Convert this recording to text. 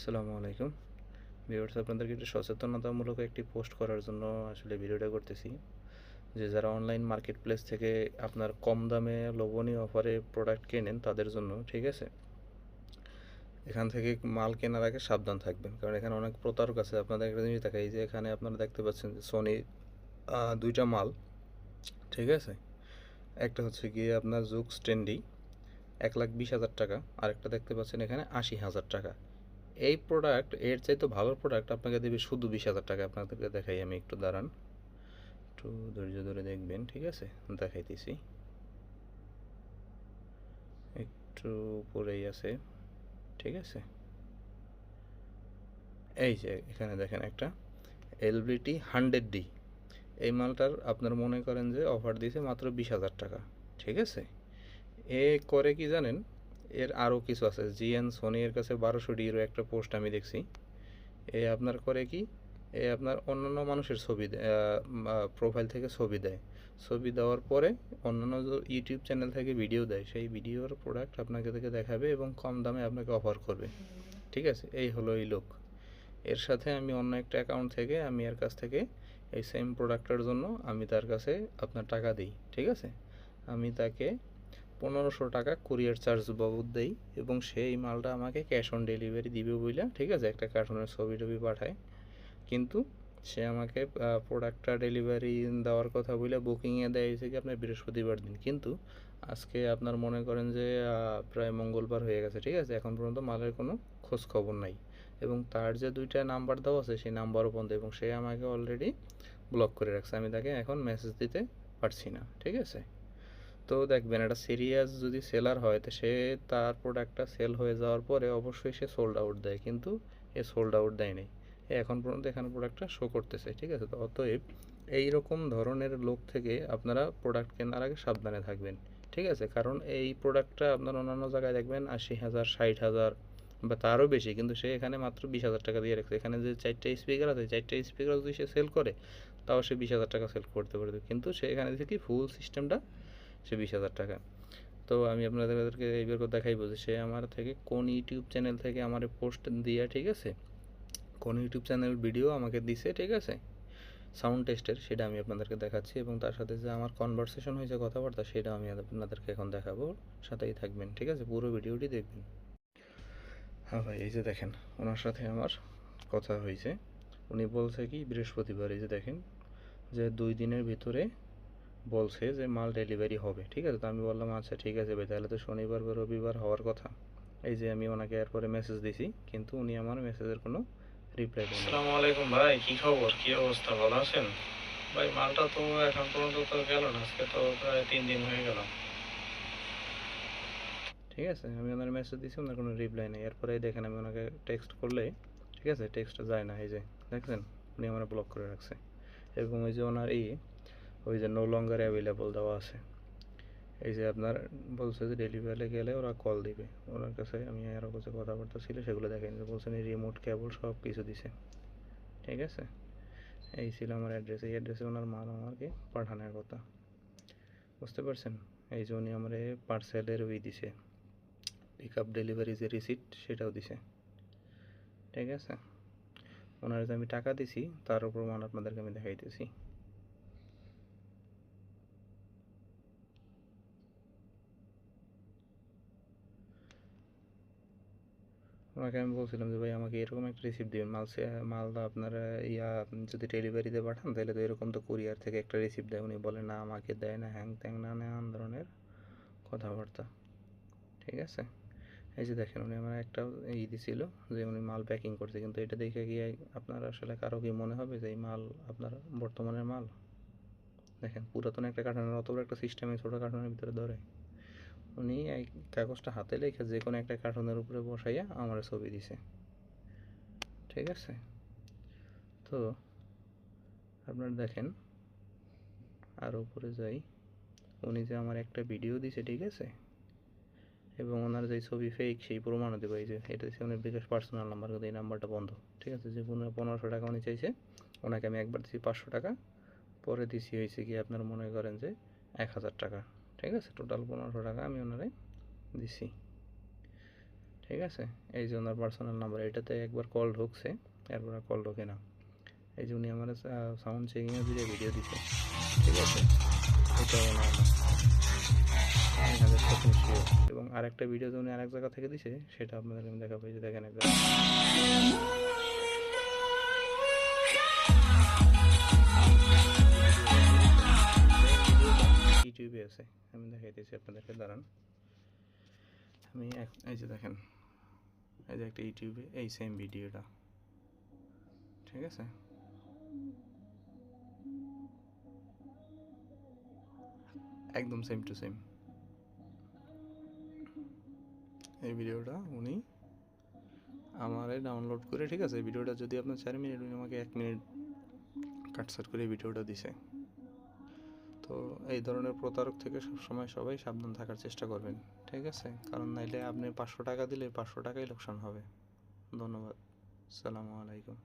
আসসালামু আলাইকুম। ভিউয়ার্স আপনাদেরকে একটু সচেতনতামূলক একটি পোস্ট করার জন্য আসলে ভিডিওটা করতেছি। যে যারা অনলাইন মার্কেট প্লেস থেকে আপনার কম দামে লোভনীয় অফারে প্রোডাক্ট কেনেন তাদের জন্য, ঠিক আছে? এখান থেকে মাল কেনার আগে সাবধান থাকবেন। কারণ এখানে অনেক প্রতারক আছে। আপনাদের একটা জিনিস দেখাই যে এখানে আপনারা দেখতে পাচ্ছেন যে সোনি দুইটা মাল, ঠিক আছে? একটা হচ্ছে গিয়ে আপনার জুক স্ট্যান্ডি এক লাখ বিশ হাজার টাকা। আরেকটা দেখতে পাচ্ছেন এখানে আশি হাজার টাকা। এই প্রোডাক্টের চাইতে ভালো প্রোডাক্ট আপনাকে দেবে শুধু বিশ হাজার টাকা। আপনাদেরকে দেখাই আমি একটু দাঁড়ান। একটু ধৈর্য ধরে দেখবেন, ঠিক আছে? দেখাইতেছি। একটু উপরেই আছে, ঠিক আছে? এই যে, এখানে দেখেন একটা এলবিটি হান্ড্রেড ডি এই মালটার আপনার মনে করেন যে অফার দিয়েছে মাত্র বিশ হাজার টাকা, ঠিক আছে? এ করে কি জানেন? এর আরও কিছু আছে। জিএন সোনি এর কাছে বারোশো ডিরও একটা পোস্ট আমি দেখছি। এ আপনার করে কি? এ আপনার অন্যান্য মানুষের ছবি প্রোফাইল থেকে ছবি দেয়। ছবি দেওয়ার পরে অন্যান্য ইউটিউব চ্যানেল থেকে ভিডিও দেয়। সেই ভিডিওর প্রোডাক্ট আপনাকে থেকে দেখাবে এবং কম দামে আপনাকে অফার করবে। ঠিক আছে? এই হলো এই লোক এর সাথে আমি অন্য একটা অ্যাকাউন্ট থেকে, আমি এর কাছ থেকে এই সেম প্রোডাক্টের জন্য আমি তার কাছে আপনার টাকা দিই। ঠিক আছে? আমি তাকে পনেরোশো টাকা কুরিয়ার চার্জ বাবদ দেই এবং সেই মালটা আমাকে ক্যাশ অন ডেলিভারি দিবে বইলা, ঠিক আছে? একটা কার্টুনের ছবি টবি পাঠায়। কিন্তু সে আমাকে প্রোডাক্টটা ডেলিভারি দেওয়ার কথা বলে বুকিংয়ে দেয় কি আপনার বৃহস্পতিবার দিন। কিন্তু আজকে আপনার মনে করেন যে প্রায় মঙ্গলবার হয়ে গেছে, ঠিক আছে? এখন পর্যন্ত মালের কোনো খোঁজ খবর নাই। এবং তার যে দুইটা নাম্বার দেওয়া আছে, সেই নাম্বারও বন্ধ। এবং সে আমাকে অলরেডি ব্লক করে রাখছে। আমি তাকে এখন মেসেজ দিতে পারছি না, ঠিক আছে? তো দেখবেন একটা সিরিয়াস যদি সেলার হয়, তো সে তার প্রোডাক্টটা সেল হয়ে যাওয়ার পরে অবশ্যই সে সোল্ড আউট দেয়। কিন্তু এ সোল্ড আউট দেয়নি এখন পর্যন্ত এখানে প্রোডাক্টটা শো করতেছে, ঠিক আছে? তো অতএব এই রকম ধরনের লোক থেকে আপনারা প্রোডাক্ট কেনার আগে সাবধানে থাকবেন, ঠিক আছে? কারণ এই প্রোডাক্টটা আপনার অন্যান্য জায়গায় দেখবেন আশি হাজার, ষাট হাজার বা তারও বেশি, কিন্তু সে এখানে মাত্র বিশ হাজার টাকা দিয়ে রাখছে। এখানে যে চারটে স্পিকার আছে, চারটে স্পিকার যদি সে সেল করে, তাও সে বিশ হাজার টাকা সেল করতে পারবে। কিন্তু সে এখানে কি ফুল সিস্টেমটা সে বিশ হাজার টাকা। তো আমি আপনাদেরকে এইবার দেখাইবো যে সে আমার থেকে কোন ইউটিউব চ্যানেল থেকে আমার পোস্ট দিয়া, ঠিক আছে? কোন ইউটিউব চ্যানেল ভিডিও আমাকে দিছে, ঠিক আছে? সাউন্ড টেস্টের সেটা আমি আপনাদেরকে দেখাচ্ছি এবং তার সাথে যে আমার কনভারসেশন হয়েছে, কথাবার্তা সেটা আমি আপনাদেরকে এখন দেখাবো। সাথেই থাকবেন, ঠিক আছে? পুরো ভিডিওটি দেখবেন। হ্যাঁ ভাই, এই যে দেখেন, ওনার সাথে আমার কথা হয়েছে। উনি বলছে কি, বৃহস্পতিবার, এই যে দেখেন, যে দুই দিনের ভিতরে বলছে যে মাল ডেলিভারি হবে ঠিক আছে? তো আমি বললাম আচ্ছা ঠিক আছে ভাই তাহলে তো শনিবার বা রবিবার হওয়ার কথা। এই যে আমি ওনাকে এরপরে মেসেজ দিছি কিন্তু উনি আমার মেসেজের কোনো রিপ্লাই দেন আসসালামু আলাইকুম ভাই কি খবর? কি অবস্থা? ভালো আছেন? ভাই মালটা তো এখন পর্যন্ত তো গেল না আজকে তো প্রায় তিন দিন হয়ে গেল। ঠিক আছে আমি ওনার মেসেজ দিছি ওনার কোনো রিপ্লাই নেই। এরপরে দেখেন আমি ওনাকে টেক্সট করলে ঠিক আছে? টেক্সটটা যায় না এই যে দেখছেন? উনি আমার ব্লক করে রাখছে। এবং ওই যে ওনার এই ওই যে নো লঙ্গার অ্যাভেলেবল দেওয়া আছে। এই যে আপনার বলছে যে ডেলিভারি গেলে ওরা কল দিবে। ওনার কাছে আমি আরও কিছু কথাবার্তা ছিল, সেগুলো দেখেন যে বলছেন রিমোট কেবল সব কিছু দিছে। ঠিক আছে? এই ছিল আমার অ্যাড্রেস এই অ্যাড্রেসে ওনার মাল আমাকে পাঠানোর কথা। বুঝতে পারছেন? এই যে উনি আমার পার্সেলের ওই দিছে। পিক আপ ডেলিভারি যে রিসিট সেটাও দিছে। ঠিক আছে? ওনার যে আমি টাকা দিছি, তার উপর মান আপনাদেরকে আমি দেখাইতেছি। ওনাকে আমি বলছিলাম যে, ভাই, আমাকে এরকম একটা রিসিপ্ট দিবেন। মাল সে মালটা আপনারা, ইয়া, যদি ডেলিভারিতে পাঠান, তাহলে তো এরকম তো কুরিয়ার থেকে একটা রিসিপ্ট দেয়। উনি বলে, না, আমাকে দেয় না, হ্যাং ত্যাং না নানান ধরনের কথাবার্তা। ঠিক আছে? এই যে দেখেন, উনি আমার একটা ই দিছিল যে, উনি মাল প্যাকিং করছে। কিন্তু এটা দেখে কি আপনার আসলে কারও কি মনে হবে যে, এই মাল আপনার বর্তমানের মাল? দেখেন, পুরাতন একটা কার্টনের অত একটা সিস্টেমে ছোটো কার্টনের ভিতরে ধরে। উনি এই কাগজটা হাতে লেখে যে কোনো একটা কার্টুনের উপরে বসাইয়া আমার ছবি দিছে। ঠিক আছে? তো আপনারা দেখেন, আর উপরে যাই, উনি যে আমার একটা ভিডিও দিছে, ঠিক আছে? এবং ওনার যে ছবি ফেক সেই প্রমাণও দেবো। এই যে এটা হচ্ছে উনি বিকাশ পার্সোনাল নাম্বার কিন্তু এই নাম্বারটা বন্ধ। ঠিক আছে? যে পনেরো পনেরোশো টাকা উনি চাইছে, ওনাকে আমি একবার দিচ্ছি পাঁচশো টাকা, পরে দিছি হয়েছে কি আপনার মনে করেন যে এক হাজার টাকা। ঠিক আছে? টোটাল পনেরোশো টাকা আমি ওনারে দিছি। ঠিক আছে? এই যে ওনার পার্সোনাল নাম্বার এটাতে একবার কল ঢুকছে, এরপর কল ঢোকে না। এই যে উনি আমার সাউন্ড চেকিংয়ে দিয়ে ভিডিও দিছে। ঠিক আছে? এবং আরেকটা ভিডিও উনি আরেক জায়গা থেকে দিছে, সেটা আপনাদের আমি দেখাবো। যে দেখেন একদম। দেখাইতেছি আপনাদেরকে দাঁড়ান। আমি এই যে দেখেন, এই যে একটা ইউটিউবে এই সেম ভিডিওটা ঠিক আছে? একদম সেম টু সেম এই ভিডিওটা উনি আমারে ডাউনলোড করে, ঠিক আছে? ভিডিওটা যদি আপনার চার মিনিট, উনি আমাকে এক মিনিট কাটসাট করে ভিডিওটা দিছে। তো এই ধরনের প্রতারক থেকে সবসময় সবাই সাবধান থাকার চেষ্টা করবেন, ঠিক আছে? কারণ নাইলে আপনি পাঁচশো টাকা দিলে পাঁচশো টাকাই লোকসান হবে। ধন্যবাদ। সালামু আলাইকুম।